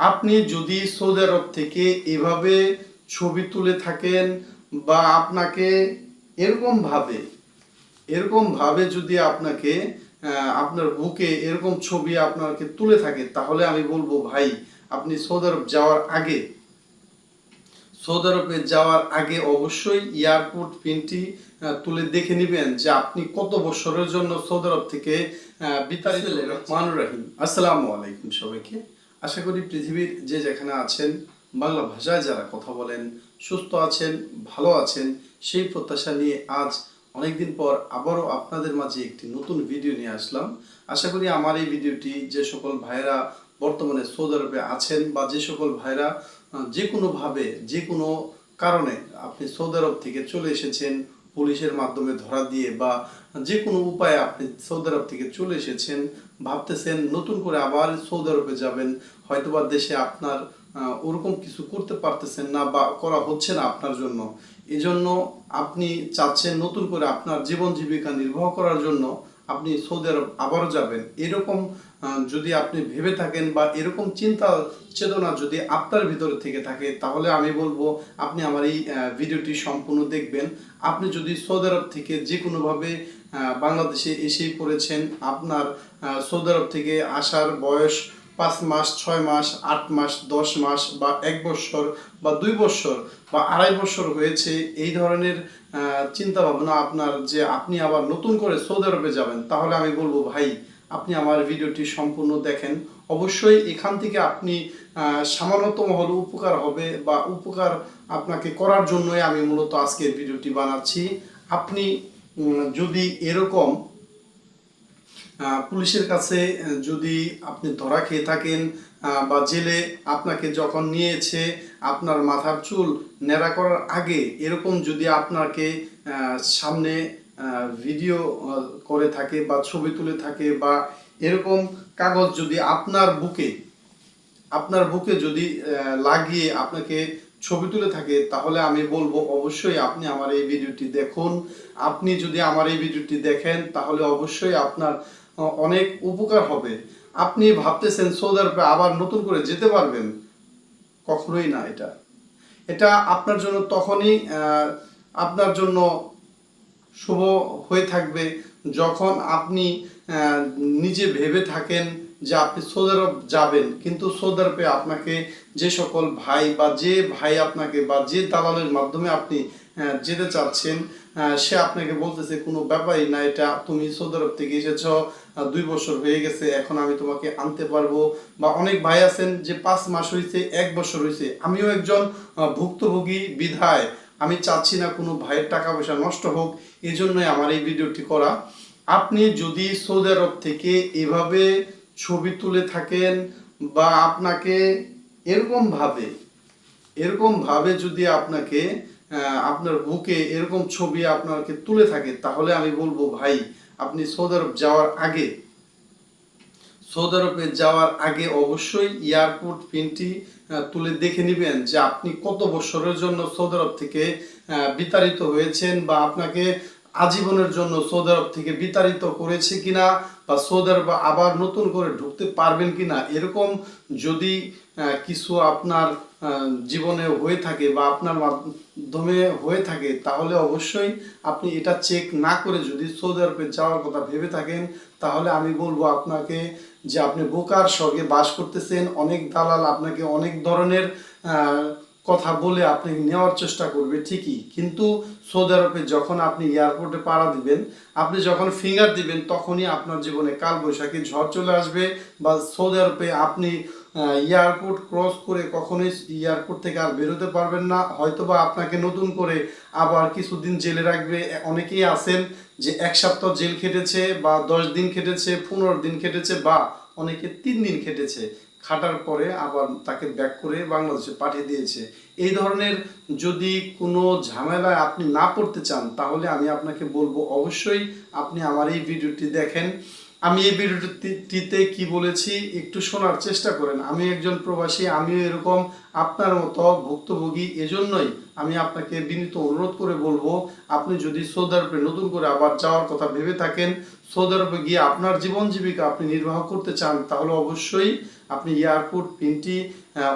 আপনি যদি সৌদি আরব থেকে এভাবে ছবি তুলে থাকেন বা আপনাকে এরকম ভাবে এরকম ভাবে যদি আপনাকে আপনার বুকে এরকম ছবি আপনাকে তুলে থাকে তাহলে আমি বলব ভাই আপনি সৌদি আরব যাওয়ার আগে সৌদি আরবে যাওয়ার আগে অবশ্যই এয়ারপোর্ট পিনটি তুলে দেখে নেবেন যে আপনি কত বছরের জন্য সৌদি আরব থেকে বিতাড়িত রহমান রাহিম। আসসালামু আলাইকুম সবাইকে। আশা করি পৃথিবীর যে যেখানে আছেন, বাংলা ভাষায় যারা কথা বলেন, সুস্থ আছেন, ভালো আছেন, সেই প্রত্যাশা নিয়ে আজ অনেকদিন পর আবারও আপনাদের মাঝে একটি নতুন ভিডিও নিয়ে আসলাম। আশা করি আমার এই ভিডিওটি যে সকল ভাইরা বর্তমানে সৌদি আরবে আছেন বা যে সকল ভাইরা যে কোনোভাবে যে কোনো কারণে আপনি সৌদি আরব থেকে চলে এসেছেন পুলিশের মাধ্যমে ধরা দিয়ে বা যে কোনো উপায়ে আপনি সৌদি আরব থেকে চলে এসেছেন, ভাবতেছেন নতুন করে আবার সৌদি আরবে যাবেন, হয়তোবা দেশে আপনার ওরকম কিছু করতে পারতেছেন না বা করা হচ্ছে না আপনার জন্য। এজন্য আপনি চাচ্ছেন নতুন করে আপনার জীবন জীবিকা নির্বাহ করার জন্য আপনি সৌদি আরব আবারও যাবেন। এরকম যদি আপনি ভেবে থাকেন বা এরকম চিন্তা চেতনা যদি আপনার ভিতরে থেকে থাকে, তাহলে আমি বলব আপনি আমার এই ভিডিওটি সম্পূর্ণ দেখবেন। আপনি যদি সৌদি আরব থেকে যে কোনোভাবে বাংলাদেশে এসেই পড়েছেন, আপনার সৌদি আরব থেকে আসার বয়স পাঁচ মাস, ছয় মাস, আট মাস, দশ মাস বা এক বছর বা দুই বছর বা আড়াই বছর হয়েছে, এই ধরনের চিন্তা ভাবনা আপনার যে আপনি আবার নতুন করে সৌদি আরবে যাবেন, তাহলে আমি বলব, ভাই, আপনি আমার ভিডিওটি সম্পূর্ণ দেখেন। অবশ্যই এখান থেকে আপনি সামান্যতম হলে উপকার হবে বা উপকার আপনাকে করার জন্যই আমি মূলত আজকের ভিডিওটি বানাচ্ছি। আপনি যদি এরকম পুলিশের কাছে যদি আপনি ধরা খেয়ে থাকেন বা জেলে আপনাকে যখন নিয়েছে, আপনার মাথার চুল নেড়া করার আগে, এরকম যদি আপনাকে সামনে ভিডিও করে থাকে বা ছবি তুলে থাকে বা এরকম কাগজ যদি আপনার বুকে আপনার বুকে যদি লাগিয়ে আপনাকে ছবি তুলে থাকে, তাহলে আমি বলব অবশ্যই আপনি আমার এই ভিডিওটি দেখুন। আপনি যদি আমার এই ভিডিওটি দেখেন, তাহলে অবশ্যই আপনার অনেক উপকার হবে। আপনি ভাবতেছেন সৌদি আরবে আবার নতুন করে যেতে পারবেন। কখনোই না এটা। এটা আপনার জন্য তখনই আপনার জন্য শুভ হয়ে থাকবে যখন আপনি নিজে ভেবে থাকেন যে আপনি সৌদি আরব যাবেন। কিন্তু সৌদি আরবে আপনাকে যে সকল ভাই বা যে ভাই আপনাকে বা যে দালালের মাধ্যমে আপনি যেতে চাচ্ছেন সে আপনাকে বলতেছে, কোনো ব্যাপারই না, এটা তুমি সৌদি আরব থেকে এসেছ দুই বছর হয়ে গেছে, এখন আমি তোমাকে আনতে পারব। বা অনেক ভাই আছেন যে পাঁচ মাস হয়েছে এক বছর হয়েছে আমিও একজন ভুক্তভোগী বিধায়, আমি চাচ্ছি না কোনো ভাইয়ের টাকা পয়সা নষ্ট হোক এই জন্যই আমার এই ভিডিওটি করা। আপনি যদি সৌদি আরব থেকে এভাবে ছবি তুলে থাকেন বা আপনাকে এরকমভাবে এরকমভাবে যদি আপনাকে আপনার বুকে এরকম ছবি আপনাকে তুলে থাকে, তাহলে আমি বলব, ভাই, আপনি সৌদি আরব যাওয়ার আগে, সৌদি আরবে যাওয়ার আগে অবশ্যই এয়ারপোর্ট পিনটি তুলে দেখে নেবেন যে আপনি কত বছরের জন্য সৌদি আরব থেকে বিতাড়িত হয়েছেন বা আপনাকে আজীবনের জন্য সৌদি আরব থেকে বিতাড়িত করেছে কিনা বা সৌদি আরব আবার নতুন করে ঢুকতে পারবেন কিনা? এরকম যদি কিছু আপনার জীবনে হয়ে থাকে বা আপনার মাধ্যমে হয়ে থাকে, তাহলে অবশ্যই আপনি এটা চেক না করে যদি সৌদি আরবে যাওয়ার কথা ভেবে থাকেন, তাহলে আমি বলব আপনাকে যে আপনি বোকার সঙ্গে বাস করতেছেন, অনেক দালাল আপনাকে অনেক ধরনের কথা বলে আপনি নেওয়ার চেষ্টা করবে ঠিকই, কিন্তু সৌদি আরবে যখন আপনি এয়ারপোর্টে পাড়া দিবেন, আপনি যখন ফিঙ্গার দিবেন, তখনই আপনার জীবনে কাল বৈশাখী ঝড় চলে আসবে বা সৌদি আরবে আপনি এয়ারপোর্ট ক্রস করে কখনোই এয়ারপোর্ট থেকে আর বেরোতে পারবেন না। হয়তোবা আপনাকে নতুন করে আবার কিছুদিন জেলে রাখবে। অনেকেই আছেন যে এক সপ্তাহ জেল খেটেছে বা দশ দিন খেটেছে, পনেরো দিন খেটেছে বা অনেকে তিন দিন খেটেছে। খাটার পরে আবার তাকে ব্যাক করে বাংলাদেশে পাঠিয়ে দিয়েছে। এই ধরনের যদি কোনো ঝামেলায় আপনি না পড়তে চান, তাহলে আমি আপনাকে বলব অবশ্যই আপনি আমার এই ভিডিওটি দেখেন। আমি এই ভিডিওটিতে কি বলেছি একটু শোনার চেষ্টা করেন। আমি একজন প্রবাসী, আমিও এরকম আপনার মতো ভুক্তভোগী, এজন্যই আমি আপনাকে বিনীত অনুরোধ করে বলব, আপনি যদি সৌদি আরবে নতুন করে আবার যাওয়ার কথা ভেবে থাকেন সৌদি আরবে গিয়ে আপনার জীবন জীবিকা আপনি নির্বাহ করতে চান, তাহলে অবশ্যই আপনি এয়ারপোর্ট প্রিন্টটি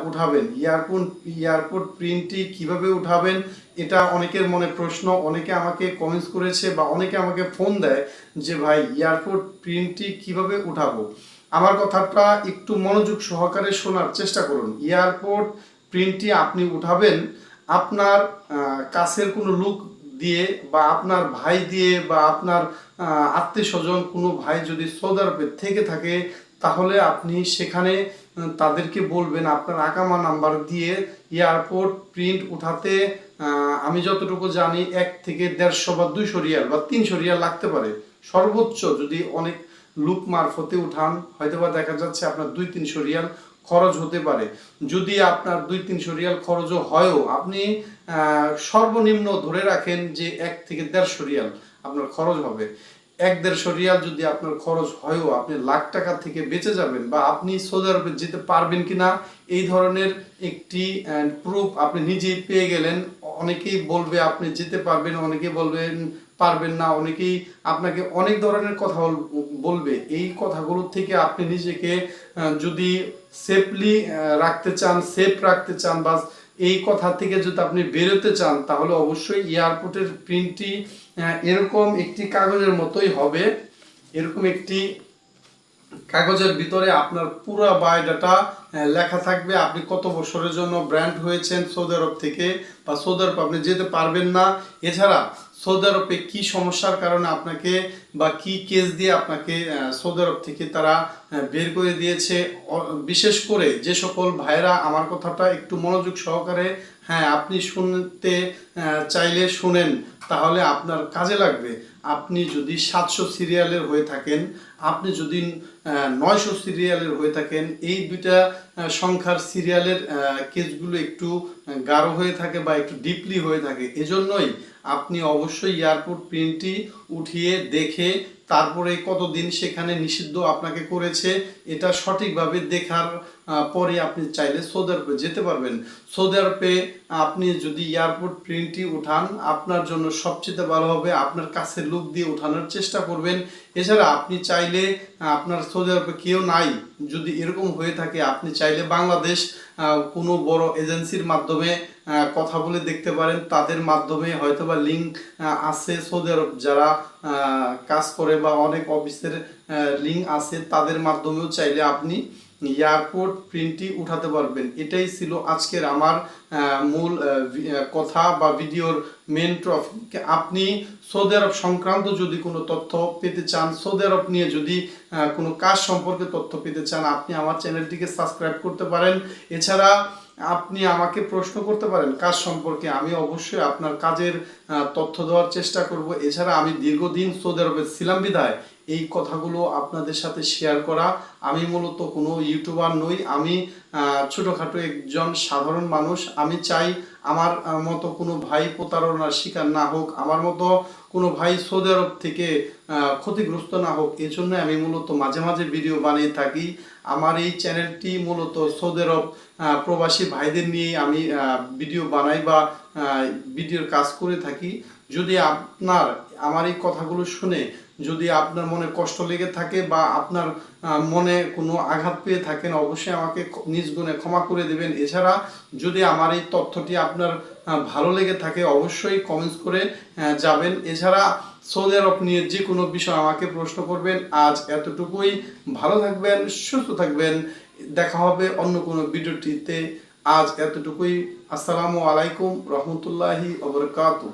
উঠাবেন। এয়ারপোর্ট এয়ারপোর্ট প্রিন্টটি কীভাবে উঠাবেন এটা অনেকের মনে প্রশ্ন, অনেকে আমাকে কমেন্টস করেছে বা অনেকে আমাকে ফোন দেয় যে, ভাই এয়ারপোর্ট প্রিন্টটি কীভাবে উঠাবো? আমার কথাটা একটু মনোযোগ সহকারে শোনার চেষ্টা করুন। এয়ারপোর্ট প্রিন্টটি আপনি উঠাবেন, আপনার কাছের কোনো লুক দিয়ে বা আপনার ভাই দিয়ে বা আপনার আত্মীয় স্বজন কোনো ভাই যদি সৌদি থেকে থাকে, তাহলে আপনি সেখানে, তাদেরকে বলবেন, আপনার আকামা নাম্বার দিয়ে এয়ারপোর্ট প্রিন্ট উঠাতে আমি যতটুকু জানি, এক থেকে দেড়শো বা দুইশো রিয়াল বা তিনশো রিয়াল লাগতে পারে। সর্বোচ্চ যদি অনেক লুক মারফতে উঠান হয়তো বা দেখা যাচ্ছে আপনার দুই তিনশো রিয়াল খরচ হতে পারে। যদি আপনার দুই তিনশো রিয়াল খরচও হয়ও, আপনি সর্বনিম্ন ধরে রাখেন যে এক থেকে দেড়শো রিয়াল আপনার খরচ হবে। এক দেড়শো রিয়াল যদি আপনার খরচ হয়ও, আপনি লাখ টাকা থেকে বেঁচে যাবেন বা আপনি সৌদি আরবে যেতে পারবেন কি না এই ধরনের একটি প্রুফ আপনি নিজেই পেয়ে গেলেন। অনেকেই বলবে আপনি যেতে পারবেন, অনেকেই বলবেন পারবেন না, অনেকেই আপনাকে অনেক ধরনের কথা বল- বলবে। এই কথাগুলো থেকে আপনি নিজেকে যদি সেফলি রাখতে চান সেফ রাখতে চান বা এই কথা থেকে যদি আপনি বেরোতে চান, তাহলে অবশ্যই এয়ারপোর্টের প্রিন্টটি এরকম একটি কাগজের মতোই হবে। এরকম একটি কাগজের ভিতরে আপনার পুরো বায়োডাটা লেখা থাকবে। আপনি কত বছরের জন্য ব্র্যান্ড হয়েছেন সৌদি আরব থেকে বা সৌদি আরব আপনি যেতে পারবেন না। এছাড়া সৌদি আরবে কি সমস্যার কারণে আপনাকে বা কি কেস দিয়ে আপনাকে সৌদি আরব থেকে তারা বের করে দিয়েছে? বিশেষ করে যে সকল ভাইরা আমার কথাটা একটু মনোযোগ সহকারে হ্যাঁ আপনি শুনতে চাইলে শুনেন। তাহলে আপনার কাজে লাগবে। আপনি যদি সাতশো সিরিয়ালের হয়ে থাকেন, আপনি যদি নয়শো সিরিয়ালের হয়ে থাকেন, এই দুইটা সংখ্যার সিরিয়ালের কেসগুলো একটু গাঢ় হয়ে থাকে বা একটু ডিপলি হয়ে থাকে। এজন্যই আপনি অবশ্যই এয়ারপোর্ট প্রিন্টটি উঠিয়ে দেখে তারপরে কতদিন সেখানে নিষিদ্ধ আপনাকে করেছে, এটা সঠিকভাবে দেখার পরে আপনি চাইলে সৌদি আরবে যেতে পারবেন। সৌদি আরবে আপনি যদি এয়ারপোর্ট প্রিন্টটি উঠান, আপনার জন্য সবচেয়ে ভালো হবে আপনার কাছে লুক দিয়ে উঠানোর চেষ্টা করবেন। এছাড়া আপনি চাইলে আপনার সৌদি আরবে কেউ নাই, যদি এরকম হয়ে থাকে, আপনি চাইলে বাংলাদেশ কোনো বড় এজেন্সির মাধ্যমে কথা বলে দেখতে পারেন। তাদের মাধ্যমে হয়তোবা লিঙ্ক আছে সৌদি আরব, যারা কাজ করে বা অনেক অফিসের লিঙ্ক আছে তাদের মাধ্যমেও চাইলে আপনি এয়ারপোর্ট প্রিন্টটি উঠাতে পারবেন। এটাই ছিল আজকের আমার মূল কথা বা ভিডিওর মেন টপিক আপনি সৌদি আরব সংক্রান্ত যদি কোনো তথ্য পেতে চান, সৌদি আরব নিয়ে যদি কোনো কাজ সম্পর্কে তথ্য পেতে চান, আপনি আমার চ্যানেলটিকে সাবস্ক্রাইব করতে পারেন। এছাড়া আপনি আমাকে প্রশ্ন করতে পারেন, কাজ সম্পর্কে আমি অবশ্যই আপনার কাজের তথ্য দেওয়ার চেষ্টা করব। এছাড়া আমি দীর্ঘদিন সৌদি আরবে ছিলাম বিধায় এই কথাগুলো আপনাদের সাথে শেয়ার করা। আমি মূলত কোনো ইউটিউবার নই, আমি ছোটোখাটো একজন সাধারণ মানুষ। আমি চাই আমার মতো কোনো ভাই প্রতারণার শিকার না হোক, আমার মতো কোনো ভাই সৌদি আরব থেকে ক্ষতিগ্রস্ত না হোক। এজন্য আমি মূলত মাঝে মাঝে ভিডিও বানিয়ে থাকি। আমার এই চ্যানেলটি মূলত সৌদি আরব প্রবাসী ভাইদের নিয়ে আমি ভিডিও বানাই বা ভিডিওর কাজ করে থাকি। যদি আপনার, আমার এই কথাগুলো শুনে যদি আপনার মনে কষ্ট লেগে থাকে বা আপনার মনে কোনো আঘাত পেয়ে থাকেন, অবশ্যই আমাকে নিজ গুণে ক্ষমা করে দেবেন। এছাড়া যদি আমার এই তথ্যটি আপনার ভালো লেগে থাকে, অবশ্যই কমেন্টস করে যাবেন। এছাড়া সৌদি আরব নিয়ে যে কোনো বিষয় আমাকে প্রশ্ন করবেন, আজ এতটুকুই। ভালো থাকবেন, সুস্থ থাকবেন। দেখা হবে অন্য কোনো ভিডিওটিতে। আজ এতটুকুই। আসসালামু আলাইকুম, রহমতুল্লাহি, ওবরকাতুহ।